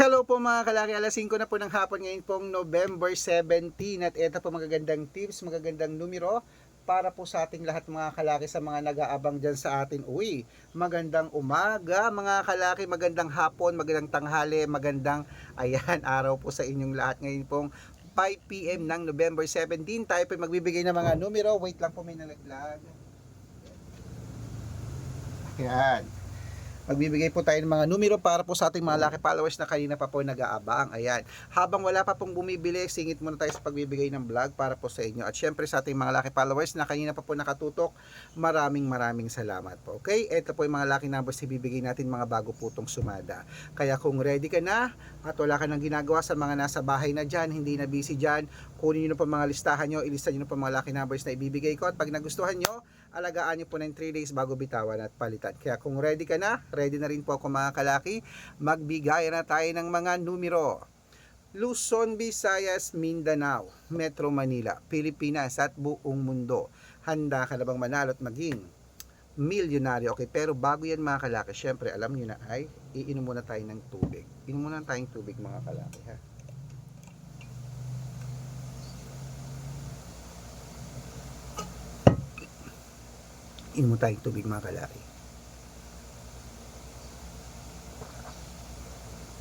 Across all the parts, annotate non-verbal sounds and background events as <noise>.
Hello po mga kalaki, alas 5 na po ng hapon ngayon pong November 17 at ito po magagandang tips, magagandang numero para po sa ating lahat mga kalaki sa mga nag-aabang dyan sa atin uwi. Magandang umaga mga kalaki, magandang hapon, magandang tanghali, magandang ayan <laughs> araw po sa inyong lahat ngayon pong 5pm ng November 17. Tayo po magbibigay ng mga numero. Wait lang po may nalaglag. Ayan. Magbibigay po tayo ng mga numero para po sa ating mga lucky followers na kanina pa po nag-aabang. Ayan. Habang wala pa pong bumibili, singit muna tayo sa pagbibigay ng vlog para po sa inyo. At syempre sa ating mga lucky followers na kanina pa po nakatutok, maraming maraming salamat po. Okay? Ito po yung mga lucky numbers na ibibigay natin mga bago po itong sumada. Kaya kung ready ka na at wala ka nang ginagawa sa mga nasa bahay na dyan, hindi na busy dyan, kunin nyo na po mga listahan nyo, ilista nyo na po mga lucky numbers na ibibigay ko. At pag nagustuhan nyo, alagaan nyo po ng 3 days bago bitawan at palitan. Kaya kung ready ka na, ready na rin po ako mga kalaki, magbigay na tayo ng mga numero. Luzon, Visayas, Mindanao, Metro Manila, Pilipinas at buong mundo. Handa ka na bang manalo at maging milyonaryo? Okay, pero bago yan mga kalaki, syempre alam nyo na ay iinom muna tayo ng tubig. Inom muna tayong tubig mga kalaki ha. Inom tayong tubig mga kalaki.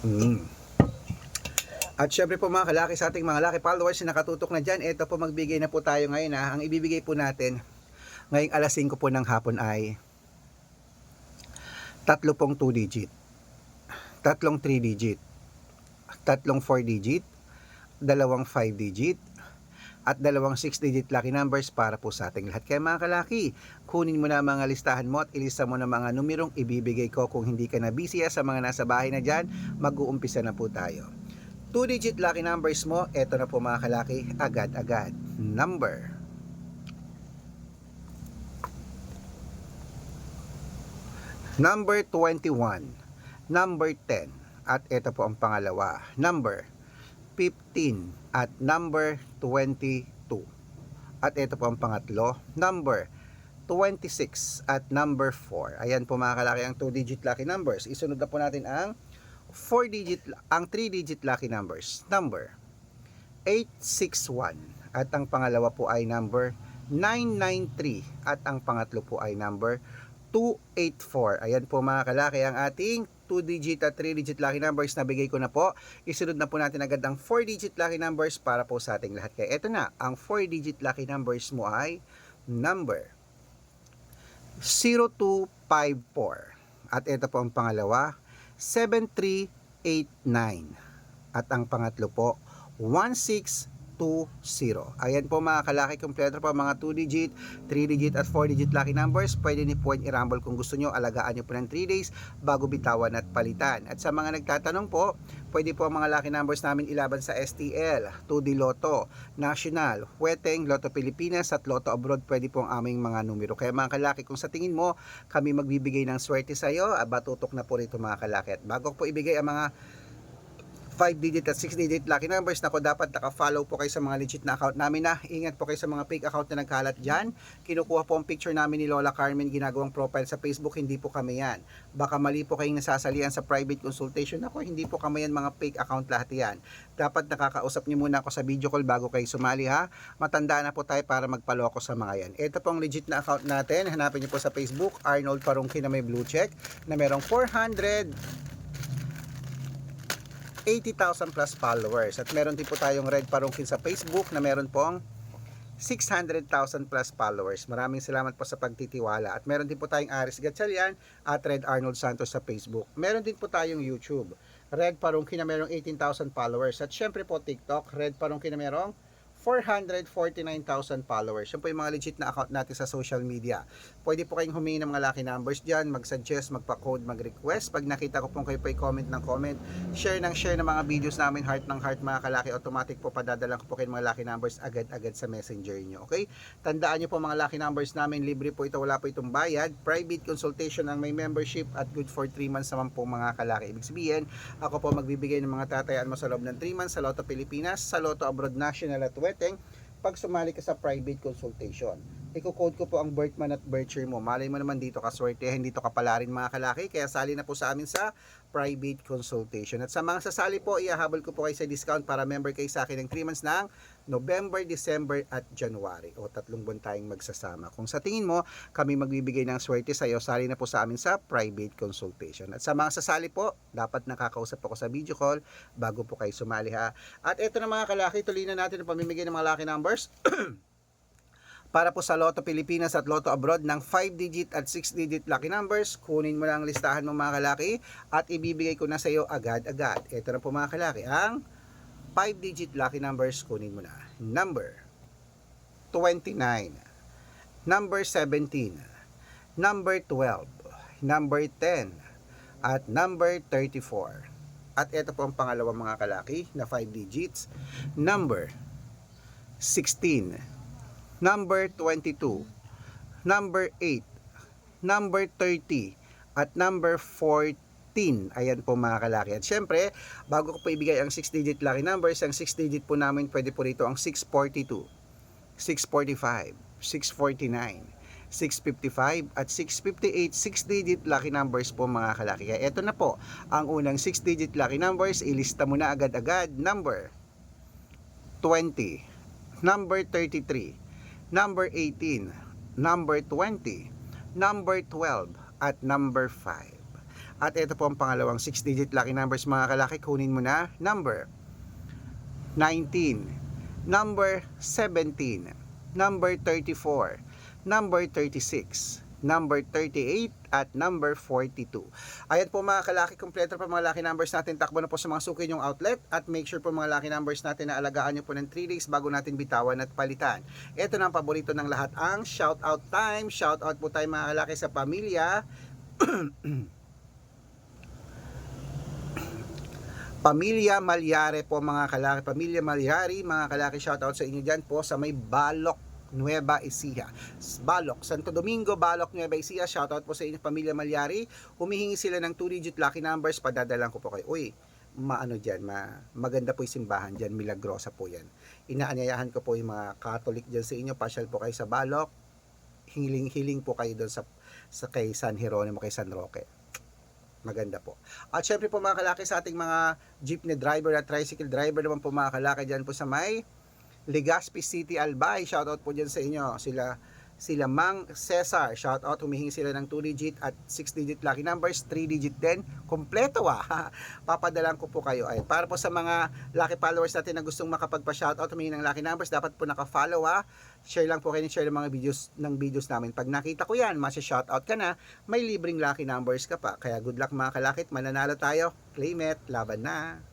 Mm. At syempre po mga kalaki sa ating mga laki followers na nakatutok na dyan, ito po magbigay na po tayo ngayon ha. Ang ibibigay po natin ngayong alas 5 po ng hapon ay tatlo pong 2 digit, tatlong 3 digit, tatlong 4 digit, dalawang 5 digit, at dalawang 6 digit lucky numbers para po sa ating lahat. Kaya mga kalaki, kunin mo na mga listahan mo at ilista mo na mga numerong ibibigay ko kung hindi ka na busy ah, sa mga nasa bahay na dyan, mag-uumpisa na po tayo. 2 digit lucky numbers mo, eto na po mga kalaki, agad-agad. Number. Number 21. Number 10. At ito po ang pangalawa. Number 15 at number 22. At ito po ang pangatlo, number 26 at number 4. Ayan po mga kalaki ang 2 digit lucky numbers. Isunod na po natin ang 4 digit ang 3 digit lucky numbers. Number 861 at ang pangalawa po ay number 993 at ang pangatlo po ay number 284. Ayan po mga kalaki ang ating 2 digit at 3 digit lucky numbers na bigay ko na po. Isunod na po natin agad ang 4 digit lucky numbers para po sa ating lahat. Kaya ito na, ang 4 digit lucky numbers mo ay number 0254. At ito po ang pangalawa, 7389. At ang pangatlo po, 1620. Ayan po mga kalaki, kompleto po mga 2 digit, 3 digit at 4 digit lucky numbers. Pwede ni po i-rumble kung gusto nyo. Alagaan nyo po ng 3 days bago bitawan at palitan. At sa mga nagtatanong po, pwede po ang mga lucky numbers namin ilaban sa STL, 2D Lotto, National, Weteng, Lotto Pilipinas at Lotto Abroad. Pwede po ang aming mga numero. Kaya mga kalaki, kung sa tingin mo kami magbibigay ng swerte sa iyo, aba tutok na po rito mga kalaki. At bago po ibigay ang mga 5 digit at 6 digit. Lucky numbers. Nako dapat naka-follow po kayo sa mga legit na account namin na ingat po kayo sa mga fake account na nagkalat dyan. Kinukuha po ang picture namin ni Lola Carmen ginagawang profile sa Facebook. Hindi po kami yan. Baka mali po kayong nasasalian sa private consultation. Ako hindi po kami yan mga fake account lahat yan. Dapat nakakausap niyo muna ako sa video call bago kayo sumali ha? Matanda na po tayo para magpaloko sa mga yan. Ito pong legit na account natin. Hanapin niyo po sa Facebook Arnold Parungki na may blue check na merong 400 80,000 plus followers. At meron din po tayong Red Parungkin sa Facebook na meron pong 600,000 plus followers. Maraming salamat po sa pagtitiwala. At meron din po tayong Aris Gatchalian at Red Arnold Santos sa Facebook. Meron din po tayong YouTube. Red Parungkin na merong 18,000 followers. At syempre po TikTok, Red Parungkin na merong 449,000 followers. Yan po yung mga legit na account natin sa social media. Pwede po kayong humingi ng mga lucky numbers dyan, mag-suggest, magpa-code, mag-request. Pag nakita ko po kayo po comment ng comment, share ng share ng mga videos namin, heart ng heart mga kalaki, automatic po padadala ko po kayo mga lucky numbers agad-agad sa messenger nyo. Okay? Tandaan nyo po mga lucky numbers namin, libre po ito, wala po itong bayad. Private consultation ang may membership at good for 3 months naman po mga kalaki. Ibig sabihin, ako po magbibigay ng mga tatayaan mo sa loob ng 3 months sa Lotto Pilipinas, sa Lotto Abroad National at Weteng pag sumali ka sa private consultation. Iko-code ko po ang birth month at birth year mo. Malay mo naman dito kaswertehin, dito ka rin mga kalaki. Kaya sali na po sa amin sa private consultation. At sa mga sasali po, iahabol ko po kayo sa discount para member kayo sa akin ng 3 months ng November, December at January. O tatlong buwan tayong magsasama. Kung sa tingin mo, kami magbibigay ng swerte sa iyo, sali na po sa amin sa private consultation. At sa mga sasali po, dapat nakakausap ako sa video call bago po kayo sumali ha. At ito na mga kalaki, tuloy na natin ang pamimigay ng mga lucky numbers. <clears throat> para po sa Lotto Pilipinas at Lotto Abroad ng 5-digit at 6-digit lucky numbers. Kunin mo lang ang listahan mo mga kalaki at ibibigay ko na sa iyo agad-agad. Ito na po mga kalaki, ang 5-digit lucky numbers kunin mo na. Number 29, number 17, number 12, number 10, at number 34. At ito po ang pangalawang mga kalaki na 5 digits. Number 16, number 22, number 8, number 30, at number 14. Ayan po mga kalaki. At syempre, bago ko po ibigay ang 6-digit lucky numbers, ang 6-digit po namin pwede po rito ang 642, 645, 649, 655 at 658 6-digit lucky numbers po mga kalaki. Kaya ito na po ang unang 6-digit lucky numbers. Ilista mo na agad-agad. Number 20, number 33, number 18, number 20, number 12, at number 5. At ito po ang pangalawang 6-digit lucky numbers mga kalaki. Kunin mo na number 19, number 17, number 34, number 36, number 38, at number 42. Ayan po mga kalaki, kompleto pa mga lucky numbers natin. Takbo na po sa mga suki yung outlet at make sure po mga lucky numbers natin na alagaan nyo po ng 3 days bago natin bitawan at palitan. Ito na ang paborito ng lahat, ang shout out time. Shout out po tayo mga kalaki sa pamilya. <clears throat> Pamilya Malyare po mga kalaki. Pamilya Malyari, mga kalaki, shout out sa inyo dyan po sa may Balok, Nueva Ecija. Balok, Santo Domingo, Balok, Nueva Ecija. Shout out po sa inyo Pamilya Malyari. Humihingi sila ng 2-digit lucky numbers. Padadalan ko po kayo. Uy, maano dyan, ma, maganda po yung simbahan dyan, milagrosa po yan. Inaanyayahan ko po yung mga Catholic dyan sa inyo, pasyal po kayo sa Balok, hiling-hiling po kayo doon sa, sa kay San Jeronimo, kay San Roque. Maganda po. At syempre po mga kalaki sa ating mga jeepney driver at tricycle driver naman po mga kalaki dyan po sa may Legazpi City Albay. Shoutout po dyan sa inyo. Sila sila Mang Cesar. Shoutout. Humihingi sila ng 2-digit at 6-digit lucky numbers. 3-digit din. Kompleto ah. <laughs> Papadalan ko po kayo. Ay, para po sa mga lucky followers natin na gustong makapagpa-shoutout, humihingi ng lucky numbers, dapat po naka-follow ah. Share lang po kayo share ng mga videos ng videos namin. Pag nakita ko yan, masya-shoutout ka na, may libreng lucky numbers ka pa. Kaya good luck mga kalakit. Mananalo tayo. Claim it. Laban na.